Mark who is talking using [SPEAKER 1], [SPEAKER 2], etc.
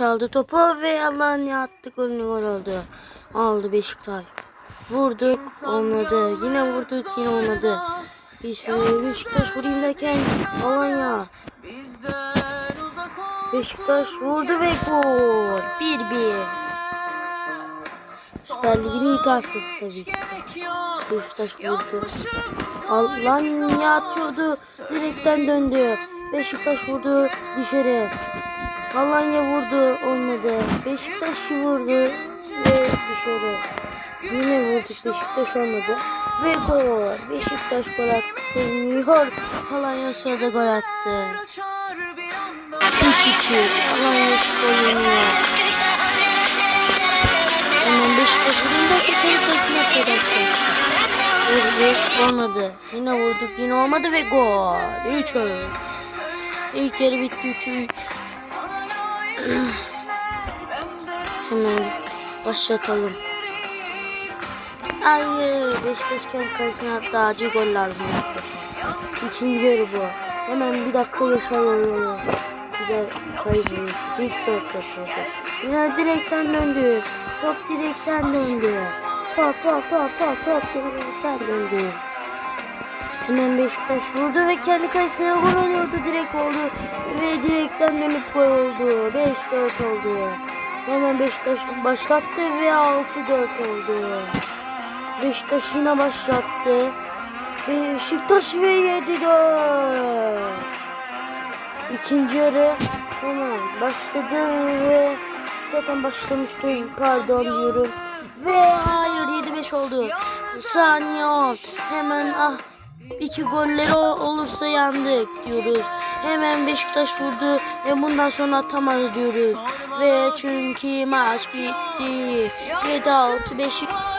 [SPEAKER 1] Çaldı topu ve Allah'ın ya attık golünü gol oldu. Aldı Beşiktaş. Vurduk olmadı. Yine vurduk yine olmadı. Beşiktaş vurayım derken Alanya. Beşiktaş vurdu ve gol. 1-1. Süper Lig'in ilk haftası tabii ki. Beşiktaş vurdu. Alanya atıyordu. Direkten döndü. Beşiktaş vurdu dışarı. Alanya vurdu olmadı. Beşiktaş vurdu ve dışarı. Yine vurduk Beşiktaş olmadı. Ve gol. Beşiktaş gol attı. Seviniyor. Alanya sırada gol attı. 3-2. Alanya skor yeniyor. Hemen Beşiktaş vurunca kesin kesin arkadaşlar. Vurduk olmadı. Yine vurduk yine olmadı ve gol. 3 gol. İlk yarı bitti 3 Hemen başlatalım. Hayır, Beşiktaş kendi kalesine attı. Acil gol lazım. İkinci yarı bu. Hemen bir dakika yaşayalım. Güzel kayboluyor. İlk top yapıldı. Yine direkten döndü. Top direkten döndü. Top top top top top direkten döndü. Hemen Beşiktaş vurdu ve kendi kalesine gol oluyordu. Direkt oldu. Ve direkten dönüp gol oldu. 5-4 oldu. Hemen Beşiktaş başlattı ve 6-4 oldu. Beşiktaş yine başlattı. Beşiktaş ve 7-4. İkinci yarı hemen başladı ve zaten başlamıştı pardon diyorum. Ve hayır 7-5 oldu. Saniye 10. Hemen ah iki golleri ol- olursa yandık diyoruz. Hemen Beşiktaş vurdu ve bundan sonra atamaz diyoruz. Ve çünkü maç bitti. 7-6 Beşiktaş.